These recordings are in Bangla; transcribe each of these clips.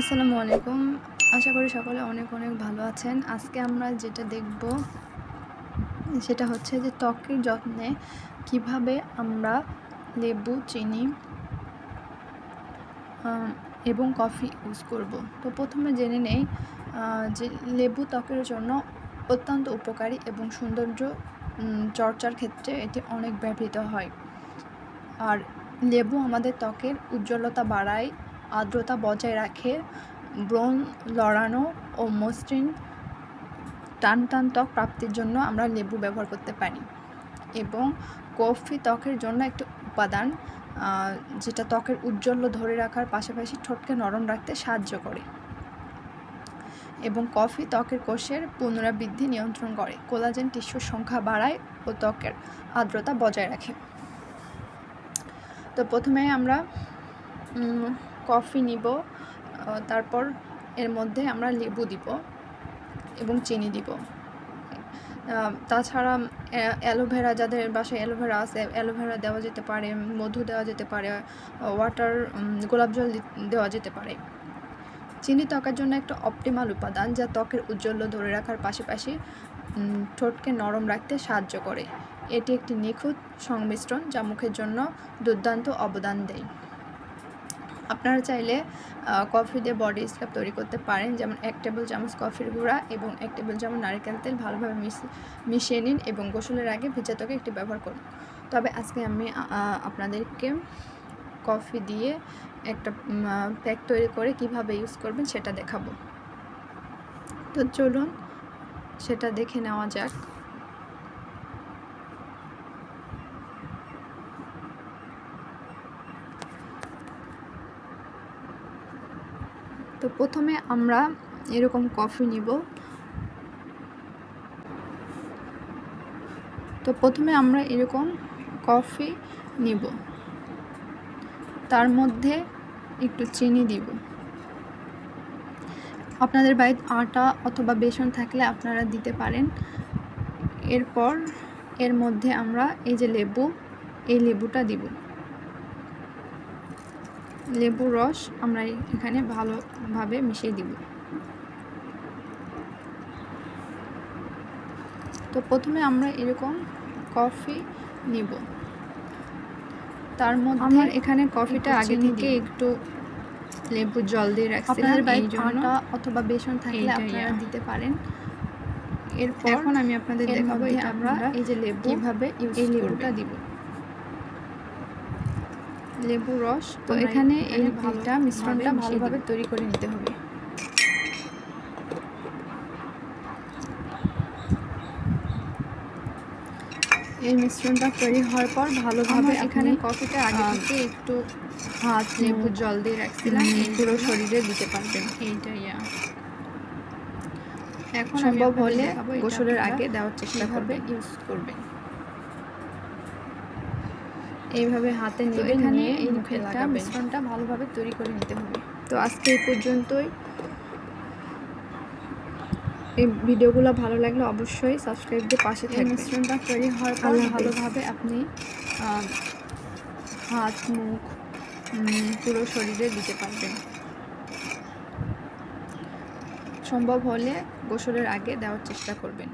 আসসালামু আলাইকুম। আশা করি সকলে অনেক অনেক ভালো আছেন। আজকে আমরা যেটা দেখব, সেটা হচ্ছে যে ত্বকের যত্নে কীভাবে আমরা লেবু, চিনি এবং কফি ইউজ করব। তো প্রথমে জেনে নেই যে লেবু ত্বকের জন্য অত্যন্ত উপকারী এবং সৌন্দর্য চর্চার ক্ষেত্রে এটি অনেক ব্যবহৃত হয়। আর লেবু আমাদের ত্বকের উজ্জ্বলতা বাড়ায় আর্দ্রতা বজায় রাখে, ব্রণ লড়ানো ও মসৃণ টান টান ত্বক প্রাপ্তির জন্য আমরা লেবু ব্যবহার করতে পারি এবং কফি ত্বকের জন্য একটি উপাদান যেটা ত্বকের উজ্জ্বল্য ধরে রাখার পাশাপাশি ঠোঁটকে নরম রাখতে সাহায্য করে এবং কফি ত্বকের কোষের পুনরাবৃদ্ধি নিয়ন্ত্রণ করে। কোলাজেন টিস্যুর সংখ্যা বাড়ায় ও ত্বকের আর্দ্রতা বজায় রাখে। তো প্রথমে আমরা কফি নিব তারপর এর মধ্যে আমরা লেবু দিব এবং চিনি দিব। তাছাড়া অ্যালোভেরা যাদের বাসায় অ্যালোভেরা আছে, অ্যালোভেরা দেওয়া যেতে পারে, মধু দেওয়া যেতে পারে ওয়াটার গোলাপ জল দেওয়া যেতে পারে। চিনি ত্বকের জন্য একটা অপটিমাল উপাদান যা ত্বকের উজ্জ্বল্য ধরে রাখার পাশাপাশি ঠোঁটকে নরম রাখতে সাহায্য করে। এটি একটি নিখুঁত সংমিশ্রণ যা মুখের জন্য দুর্দান্ত অবদান দেয়। আপনারা চাইলে কফি দিয়ে বডি স্ক্রাব তৈরি করতে পারেন। যেমন এক টেবিল চামচ কফির গুঁড়া এবং এক টেবিল চামচ নারকেল তেল ভালোভাবে মিশিয়ে নিন এবং গোসলের আগে ভেজা ত্বকে একটি ব্যবহার করুন। তবে আজকে আমি আপনাদেরকে কফি দিয়ে একটা প্যাক তৈরি করে কীভাবে ইউজ করবেন সেটা দেখাবো। তো চলুন, সেটা দেখে নেওয়া যাক। তো প্রথমে আমরা এরকম কফি নিব। তো প্রথমে আমরা এরকম কফি নিব। তার মধ্যে একটু চিনি দিব। আপনাদের বাড়িতে আটা অথবা বেসন থাকলে আপনারা দিতে পারেন। এরপর এর মধ্যে আমরা এই যে লেবু, এই লেবুটা দিব। লেবুর রস আমরা এখানে ভালোভাবে মিশিয়ে দিব। তো প্রথমে আমরা এরকম কফি নিব। তার মধ্যে আমার এখানে কফিটা আগে থেকে একটু লেবুর জল দিয়ে রাখছিলাম। এই জন্য অথবা বেসন থাকলে আপনারা দিতে পারেন। এরপর এখন আমি আপনাদের দেখাবো এটা আমরা এই যে লেবু কীভাবে ইউজ এই লেবুটা দিব। লেবু রস। তো এখানে এই এখানে মিশ্রণটা ভালোভাবে। তৈরি করে নিতে হবে। এই মিশ্রণটা তৈরি হওয়ার পর ভালোভাবে এখানে কফিটা আগে থেকে একটু হাত লেবুর জল দিয়ে রাখছিলাম। এই পুরো শরীরে দিতে পারবেন। এইটা ইয়া এখন সম্ভব হলে গোসলের আগে দেওয়ার চেষ্টা করবেন। ইউজ করবেন। এইভাবে হাতে নেবেন এখানে নিয়ে এই লাগাবেন। মিশ্রণটা ভালোভাবে তৈরি করে নিতে হবে। তো আজকে এই পর্যন্তই। এই ভিডিওগুলো ভালো লাগলে অবশ্যই সাবস্ক্রাইব দিয়ে পাশে থাকবেন। মিশ্রণটা তৈরি হওয়ার পর ভালোভাবে আপনি হাত মুখ পুরো শরীরে দিতে পারবেন। সম্ভব হলে গোসলের আগে দেওয়ার চেষ্টা করবেন।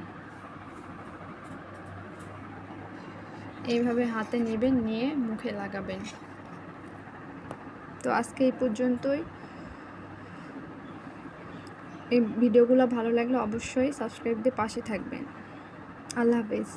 এইভাবে হাতে নেবেন, নিয়ে মুখে লাগাবেন। তো আজকে এই পর্যন্তই। এই ভিডিওগুলো ভালো লাগলে অবশ্যই সাবস্ক্রাইব দিয়ে পাশে থাকবেন। আল্লাহ হাফেজ।